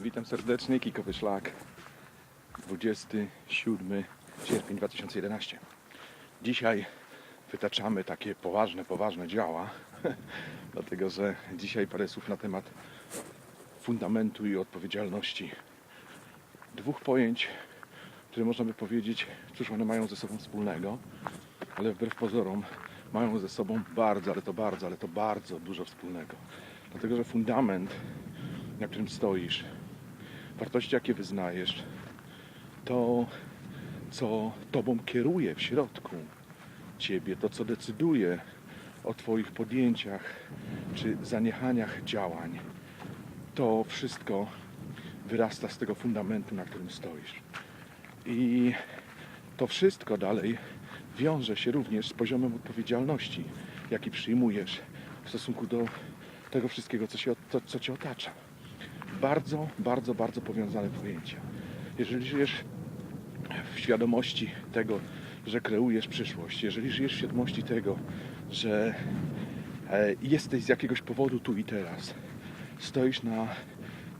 Witam serdecznie, Kikowy Szlak. 27 sierpień 2011. Dzisiaj wytaczamy takie poważne, poważne działa, dlatego że dzisiaj parę słów na temat fundamentu i odpowiedzialności. Dwóch pojęć, które można by powiedzieć, cóż one mają ze sobą wspólnego, ale wbrew pozorom mają ze sobą bardzo, ale to bardzo, ale to bardzo dużo wspólnego. Dlatego, że fundament, na którym stoisz, wartości, jakie wyznajesz, to, co Tobą kieruje w środku Ciebie, to, co decyduje o Twoich podjęciach czy zaniechaniach działań, to wszystko wyrasta z tego fundamentu, na którym stoisz. I to wszystko dalej wiąże się również z poziomem odpowiedzialności, jaki przyjmujesz w stosunku do tego wszystkiego, co, się, to, co Cię otacza. Bardzo, bardzo, bardzo powiązane pojęcia. Jeżeli żyjesz w świadomości tego, że kreujesz przyszłość, jeżeli żyjesz w świadomości tego, że e, jesteś z jakiegoś powodu tu i teraz, stoisz na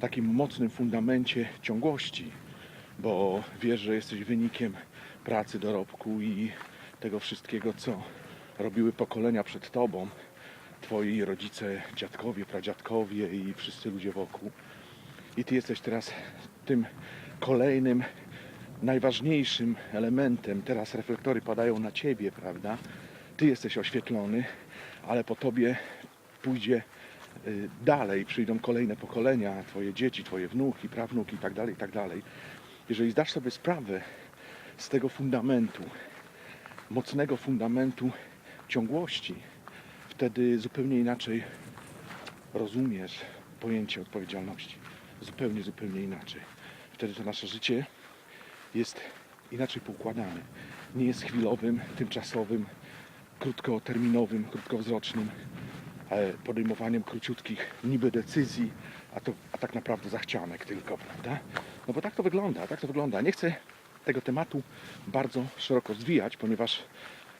takim mocnym fundamencie ciągłości, bo wiesz, że jesteś wynikiem pracy, dorobku i tego wszystkiego, co robiły pokolenia przed tobą, twoi rodzice, dziadkowie, pradziadkowie i wszyscy ludzie wokół. I ty jesteś teraz tym kolejnym, najważniejszym elementem. Teraz reflektory padają na ciebie, prawda? Ty jesteś oświetlony, ale po tobie pójdzie y, dalej, przyjdą kolejne pokolenia, twoje dzieci, twoje wnuki, prawnuki i tak dalej, i tak dalej. Jeżeli zdasz sobie sprawę z tego fundamentu, mocnego fundamentu ciągłości, wtedy zupełnie inaczej rozumiesz pojęcie odpowiedzialności. Zupełnie, zupełnie inaczej. Wtedy to nasze życie jest inaczej poukładane. Nie jest chwilowym, tymczasowym, krótkoterminowym, krótkowzrocznym podejmowaniem króciutkich niby decyzji, a, to, a tak naprawdę zachcianek tylko, prawda? No bo tak to wygląda, tak to wygląda. Nie chcę tego tematu bardzo szeroko zwijać, ponieważ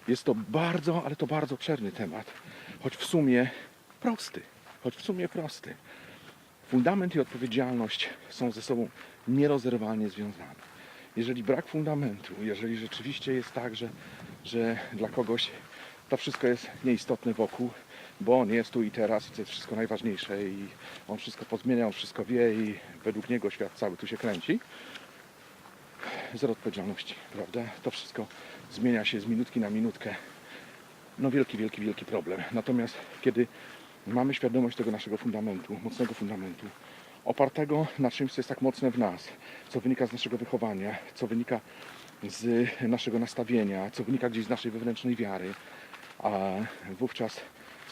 jest to bardzo, ale to bardzo obszerny temat, choć w sumie prosty, choć w sumie prosty. Fundament i odpowiedzialność są ze sobą nierozerwalnie związane. Jeżeli brak fundamentu, jeżeli rzeczywiście jest tak, że, że dla kogoś to wszystko jest nieistotne wokół, bo on jest tu i teraz i to jest wszystko najważniejsze i on wszystko pozmienia, on wszystko wie i według niego świat cały tu się kręci, zero odpowiedzialności, prawda? To wszystko zmienia się z minutki na minutkę. No wielki, wielki, wielki problem. Natomiast kiedy mamy świadomość tego naszego fundamentu, mocnego fundamentu, opartego na czymś, co jest tak mocne w nas, co wynika z naszego wychowania, co wynika z naszego nastawienia, co wynika gdzieś z naszej wewnętrznej wiary, a wówczas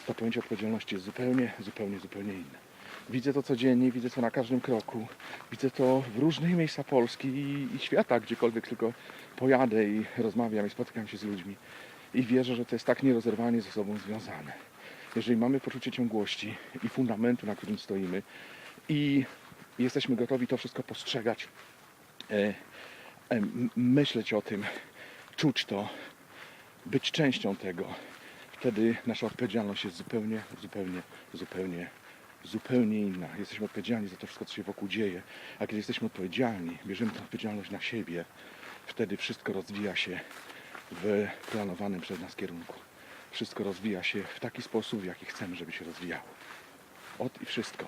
to pojęcie odpowiedzialności jest zupełnie, zupełnie, zupełnie inne. Widzę to codziennie, widzę to na każdym kroku, widzę to w różnych miejscach Polski i, i świata, gdziekolwiek tylko pojadę i rozmawiam i spotykam się z ludźmi i wierzę, że to jest tak nierozerwalnie ze sobą związane. Jeżeli mamy poczucie ciągłości i fundamentu, na którym stoimy i jesteśmy gotowi to wszystko postrzegać, e, e, myśleć o tym, czuć to, być częścią tego, wtedy nasza odpowiedzialność jest zupełnie, zupełnie, zupełnie, zupełnie inna. Jesteśmy odpowiedzialni za to wszystko, co się wokół dzieje. A kiedy jesteśmy odpowiedzialni, bierzemy tę odpowiedzialność na siebie, wtedy wszystko rozwija się w planowanym przez nas kierunku. Wszystko rozwija się w taki sposób, w jaki chcemy, żeby się rozwijało. Ot i wszystko.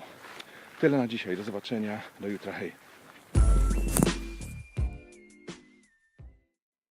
Tyle na dzisiaj. Do zobaczenia. Do jutra. Hej.